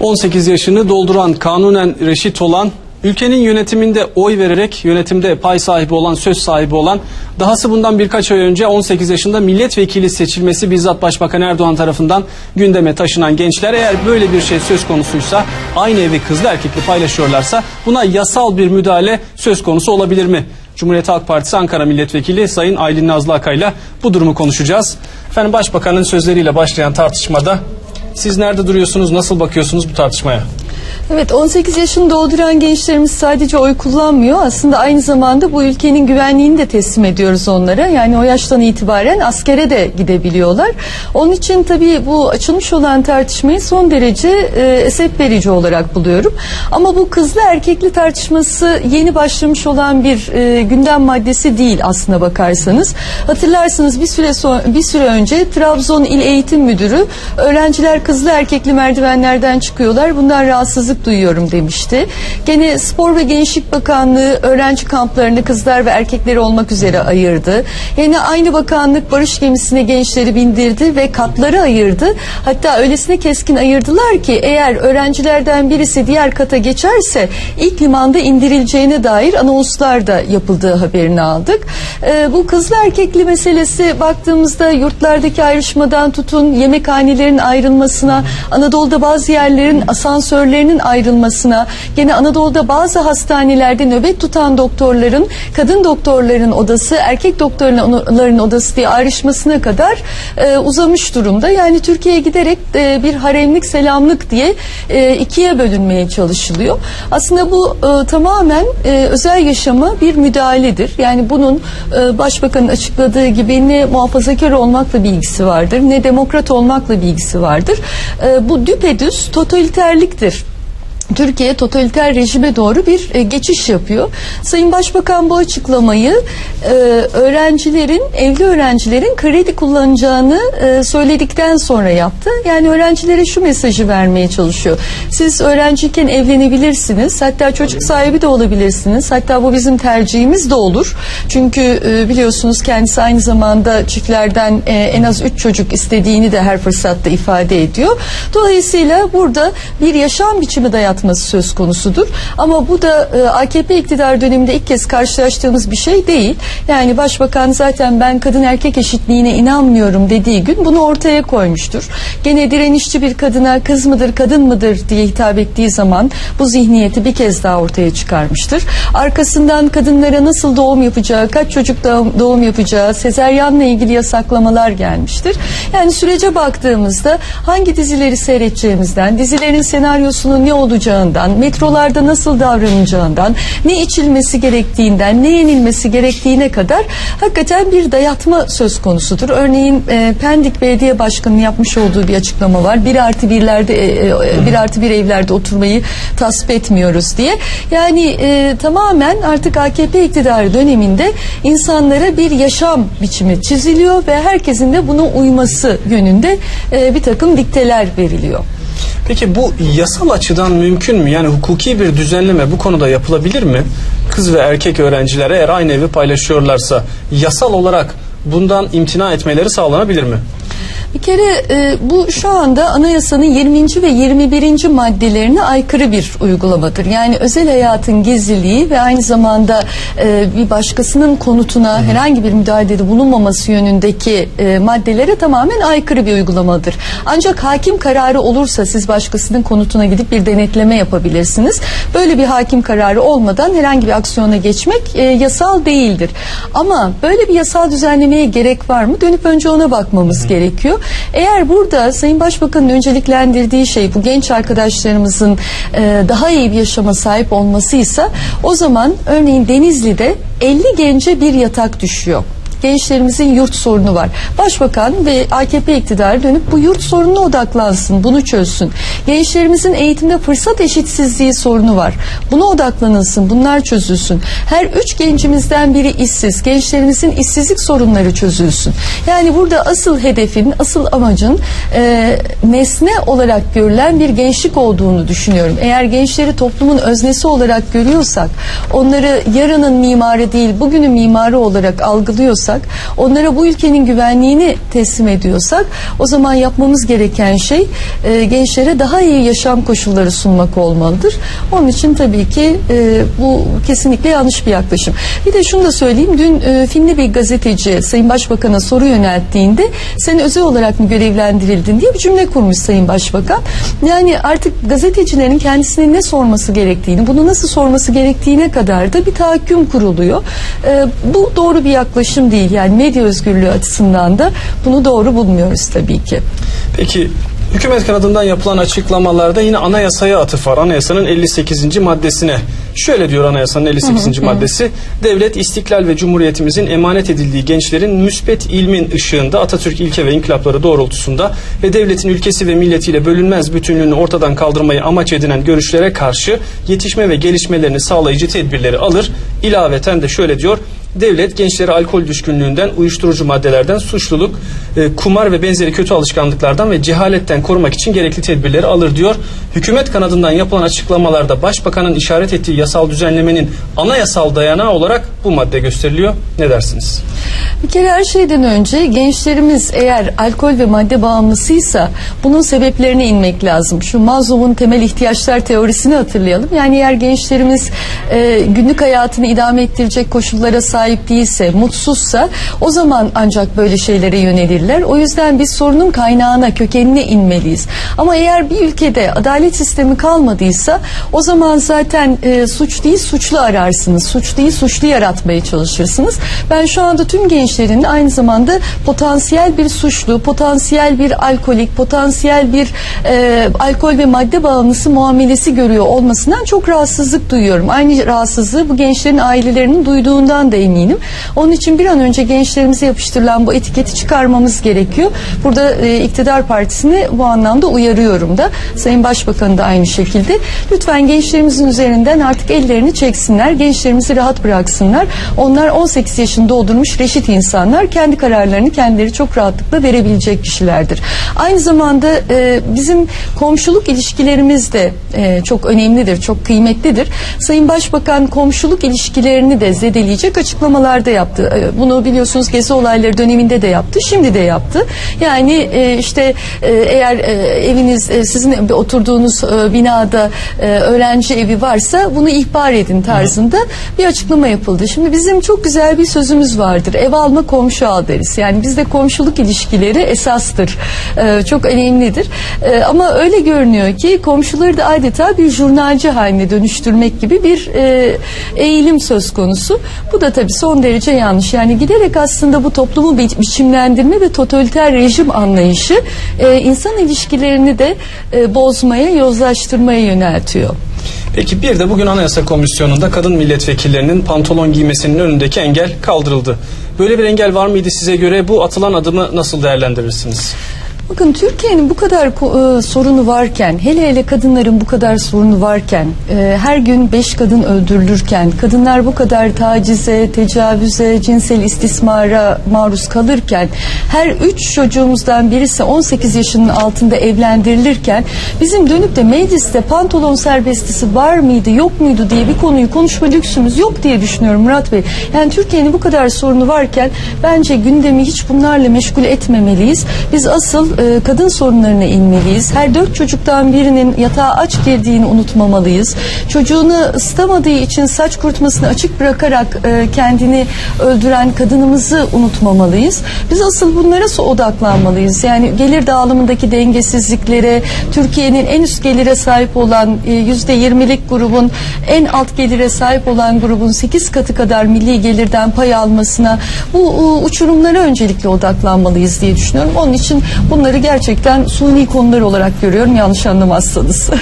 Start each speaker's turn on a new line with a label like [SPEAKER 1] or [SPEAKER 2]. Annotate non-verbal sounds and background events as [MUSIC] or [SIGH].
[SPEAKER 1] 18 yaşını dolduran kanunen reşit olan ülkenin yönetiminde oy vererek yönetimde pay sahibi olan söz sahibi olan dahası bundan birkaç ay önce 18 yaşında milletvekili seçilmesi bizzat Başbakan Erdoğan tarafından gündeme taşınan gençler eğer böyle bir şey söz konusuysa aynı evi kızlı erkekli paylaşıyorlarsa buna yasal bir müdahale söz konusu olabilir mi? Cumhuriyet Halk Partisi Ankara Milletvekili Sayın Aylin Nazlı Akay'la bu durumu konuşacağız. Efendim Başbakanın sözleriyle başlayan tartışmada siz nerede duruyorsunuz, nasıl bakıyorsunuz bu tartışmaya?
[SPEAKER 2] Evet 18 yaşını dolduran gençlerimiz sadece oy kullanmıyor. Aslında aynı zamanda bu ülkenin güvenliğini de teslim ediyoruz onlara. Yani o yaştan itibaren askere de gidebiliyorlar. Onun için tabii bu açılmış olan tartışmayı son derece e, esef verici olarak buluyorum. Ama bu kızlı erkekli tartışması yeni başlamış olan bir e, gündem maddesi değil aslına bakarsanız. Hatırlarsınız bir süre son, bir süre önce Trabzon İl Eğitim Müdürü öğrenciler kızlı erkekli merdivenlerden çıkıyorlar. Bundan rahatsızlık duyuyorum demişti. Gene Spor ve Gençlik Bakanlığı öğrenci kamplarını kızlar ve erkekleri olmak üzere ayırdı. Yine aynı bakanlık barış gemisine gençleri bindirdi ve katları ayırdı. Hatta öylesine keskin ayırdılar ki eğer öğrencilerden birisi diğer kata geçerse ilk limanda indirileceğine dair anonslar da yapıldığı haberini aldık. Ee, bu kızlı erkekli meselesi baktığımızda yurtlardaki ayrışmadan tutun yemekhanelerin ayrılmasına, Anadolu'da bazı yerlerin asansörlerinin ayrılmasına, gene Anadolu'da bazı hastanelerde nöbet tutan doktorların, kadın doktorların odası, erkek doktorların odası diye ayrışmasına kadar e, uzamış durumda. Yani Türkiye'ye giderek e, bir haremlik selamlık diye e, ikiye bölünmeye çalışılıyor. Aslında bu e, tamamen e, özel yaşama bir müdahaledir. Yani bunun e, başbakanın açıkladığı gibi ne muhafazakar olmakla bir ilgisi vardır, ne demokrat olmakla bir ilgisi vardır. E, bu düpedüz totaliterliktir. Türkiye totaliter rejime doğru bir e, geçiş yapıyor. Sayın Başbakan bu açıklamayı e, öğrencilerin, evli öğrencilerin kredi kullanacağını e, söyledikten sonra yaptı. Yani öğrencilere şu mesajı vermeye çalışıyor. Siz öğrenciyken evlenebilirsiniz. Hatta çocuk sahibi de olabilirsiniz. Hatta bu bizim tercihimiz de olur. Çünkü e, biliyorsunuz kendisi aynı zamanda çiftlerden e, en az üç çocuk istediğini de her fırsatta ifade ediyor. Dolayısıyla burada bir yaşam biçimi dayatması söz konusudur. Ama bu da e, AKP iktidar döneminde ilk kez karşılaştığımız bir şey değil. Yani başbakan zaten ben kadın erkek eşitliğine inanmıyorum dediği gün bunu ortaya koymuştur. Gene direnişçi bir kadına kız mıdır kadın mıdır diye hitap ettiği zaman bu zihniyeti bir kez daha ortaya çıkarmıştır. Arkasından kadınlara nasıl doğum yapacağı, kaç çocuk doğum, doğum yapacağı, sezeryanla ilgili yasaklamalar gelmiştir. Yani sürece baktığımızda hangi dizileri seyredeceğimizden, dizilerin senaryosunun ne olacağından, metrolarda nasıl davranacağından, ne içilmesi gerektiğinden, ne yenilmesi gerektiğine kadar hakikaten bir dayatma söz konusudur. Örneğin e, Pendik Belediye Başkanı'nın yapmış olduğu bir açıklama var. Bir artı birlerde, e, e, bir artı bir evlerde oturmayı tasvip etmiyoruz diye. Yani e, tamamen artık AKP iktidarı döneminde insanlara bir yaşam biçimi çiziliyor ve herkesin de buna uyması yönünde e, bir takım dikteler veriliyor.
[SPEAKER 1] Peki bu yasal açıdan mümkün mü? Yani hukuki bir düzenleme bu konuda yapılabilir mi? Kız ve erkek öğrenciler eğer aynı evi paylaşıyorlarsa yasal olarak bundan imtina etmeleri sağlanabilir mi?
[SPEAKER 2] Bir kere e, bu şu anda anayasanın 20. ve 21. maddelerine aykırı bir uygulamadır. Yani özel hayatın gizliliği ve aynı zamanda e, bir başkasının konutuna herhangi bir müdahalede bulunmaması yönündeki e, maddelere tamamen aykırı bir uygulamadır. Ancak hakim kararı olursa siz başkasının konutuna gidip bir denetleme yapabilirsiniz. Böyle bir hakim kararı olmadan herhangi bir aksiyona geçmek e, yasal değildir. Ama böyle bir yasal düzenlemeye gerek var mı? Dönüp önce ona bakmamız gerekiyor. Eğer burada Sayın Başbakan'ın önceliklendirdiği şey bu genç arkadaşlarımızın e, daha iyi bir yaşama sahip olmasıysa o zaman örneğin Denizli'de 50 gence bir yatak düşüyor gençlerimizin yurt sorunu var. Başbakan ve AKP iktidarı dönüp bu yurt sorununa odaklansın, bunu çözsün. Gençlerimizin eğitimde fırsat eşitsizliği sorunu var. Buna odaklanılsın, bunlar çözülsün. Her üç gencimizden biri işsiz. Gençlerimizin işsizlik sorunları çözülsün. Yani burada asıl hedefin, asıl amacın e, nesne olarak görülen bir gençlik olduğunu düşünüyorum. Eğer gençleri toplumun öznesi olarak görüyorsak, onları yarının mimarı değil, bugünün mimarı olarak algılıyorsak, onlara bu ülkenin güvenliğini teslim ediyorsak, o zaman yapmamız gereken şey e, gençlere daha iyi yaşam koşulları sunmak olmalıdır. Onun için tabii ki e, bu kesinlikle yanlış bir yaklaşım. Bir de şunu da söyleyeyim. Dün e, Finli bir gazeteci Sayın Başbakan'a soru yönelttiğinde sen özel olarak mı görevlendirildin diye bir cümle kurmuş Sayın Başbakan. Yani artık gazetecilerin kendisine ne sorması gerektiğini, bunu nasıl sorması gerektiğine kadar da bir tahakküm kuruluyor. E, bu doğru bir yaklaşım değil. Yani medya özgürlüğü açısından da bunu doğru bulmuyoruz tabii ki.
[SPEAKER 1] Peki hükümet kanadından yapılan açıklamalarda yine anayasaya atıf var. Anayasanın 58. maddesine. Şöyle diyor anayasanın 58. maddesi. Devlet istiklal ve cumhuriyetimizin emanet edildiği gençlerin müspet ilmin ışığında Atatürk ilke ve inkılapları doğrultusunda ve devletin ülkesi ve milletiyle bölünmez bütünlüğünü ortadan kaldırmayı amaç edinen görüşlere karşı yetişme ve gelişmelerini sağlayıcı tedbirleri alır. İlaveten de şöyle diyor. Devlet gençleri alkol düşkünlüğünden, uyuşturucu maddelerden, suçluluk, e, kumar ve benzeri kötü alışkanlıklardan ve cehaletten korumak için gerekli tedbirleri alır diyor. Hükümet kanadından yapılan açıklamalarda başbakanın işaret ettiği yasal düzenlemenin anayasal dayanağı olarak bu madde gösteriliyor. Ne dersiniz?
[SPEAKER 2] Bir kere her şeyden önce gençlerimiz eğer alkol ve madde bağımlısıysa bunun sebeplerine inmek lazım. Şu Maslow'un temel ihtiyaçlar teorisini hatırlayalım. Yani eğer gençlerimiz e, günlük hayatını idame ettirecek koşullara sahip değilse, mutsuzsa o zaman ancak böyle şeylere yönelirler. O yüzden biz sorunun kaynağına, kökenine inmeliyiz. Ama eğer bir ülkede adalet sistemi kalmadıysa o zaman zaten e, suç değil suçlu ararsınız. Suç değil suçlu yaratmaya çalışırsınız. Ben şu anda tüm gençlerin aynı zamanda potansiyel bir suçlu, potansiyel bir alkolik, potansiyel bir e, alkol ve madde bağımlısı muamelesi görüyor olmasından çok rahatsızlık duyuyorum. Aynı rahatsızlığı bu gençlerin ailelerinin duyduğundan da eminim. Onun için bir an önce gençlerimize yapıştırılan bu etiketi çıkarmamız gerekiyor. Burada e, iktidar partisini bu anlamda uyarıyorum da. Sayın Başbakan da aynı şekilde. Lütfen gençlerimizin üzerinden artık ellerini çeksinler. Gençlerimizi rahat bıraksınlar. Onlar 18 yaşını doldurmuş reşit insanlar. Kendi kararlarını kendileri çok rahatlıkla verebilecek kişilerdir. Aynı zamanda e, bizim komşuluk ilişkilerimiz de e, çok önemlidir, çok kıymetlidir. Sayın Başbakan komşuluk ilişkilerini de zedeleyecek açıklamalarda yaptı. E, Bunu biliyorsunuz gezi olayları döneminde de yaptı, şimdi de yaptı. Yani e, işte e, eğer e, eviniz e, sizin oturduğunuz binada öğrenci evi varsa bunu ihbar edin tarzında bir açıklama yapıldı. Şimdi bizim çok güzel bir sözümüz vardır. Ev alma komşu al deriz. Yani bizde komşuluk ilişkileri esastır. Çok önemlidir. Ama öyle görünüyor ki komşuları da adeta bir jurnalci haline dönüştürmek gibi bir eğilim söz konusu. Bu da tabii son derece yanlış. Yani giderek aslında bu toplumu bi- biçimlendirme ve totaliter rejim anlayışı e, insan ilişkilerini de e, bozmaya, yozlaştırmaya yöneltiyor.
[SPEAKER 1] Peki bir de bugün Anayasa Komisyonu'nda kadın milletvekillerinin pantolon giymesinin önündeki engel kaldırıldı. Böyle bir engel var mıydı size göre? Bu atılan adımı nasıl değerlendirirsiniz?
[SPEAKER 2] Bakın Türkiye'nin bu kadar e, sorunu varken, hele hele kadınların bu kadar sorunu varken, e, her gün beş kadın öldürülürken, kadınlar bu kadar tacize, tecavüze, cinsel istismara maruz kalırken, her üç çocuğumuzdan birisi 18 yaşının altında evlendirilirken, bizim dönüp de mecliste pantolon serbestisi var mıydı, yok muydu diye bir konuyu konuşma lüksümüz yok diye düşünüyorum Murat Bey. Yani Türkiye'nin bu kadar sorunu varken, bence gündemi hiç bunlarla meşgul etmemeliyiz. Biz asıl e, kadın sorunlarına inmeliyiz. Her dört çocuktan birinin yatağa aç girdiğini unutmamalıyız. Çocuğunu ıslamadığı için saç kurutmasını açık bırakarak e, kendini öldüren kadınımızı unutmamalıyız. Biz asıl bunlara odaklanmalıyız. Yani gelir dağılımındaki dengesizliklere, Türkiye'nin en üst gelire sahip olan e, yüzde yirmilik grubun en alt gelire sahip olan grubun sekiz katı kadar milli gelirden pay almasına bu uçurumlara öncelikle odaklanmalıyız diye düşünüyorum. Onun için bunları gerçekten suni konular olarak görüyorum yanlış anlamazsanız. [LAUGHS]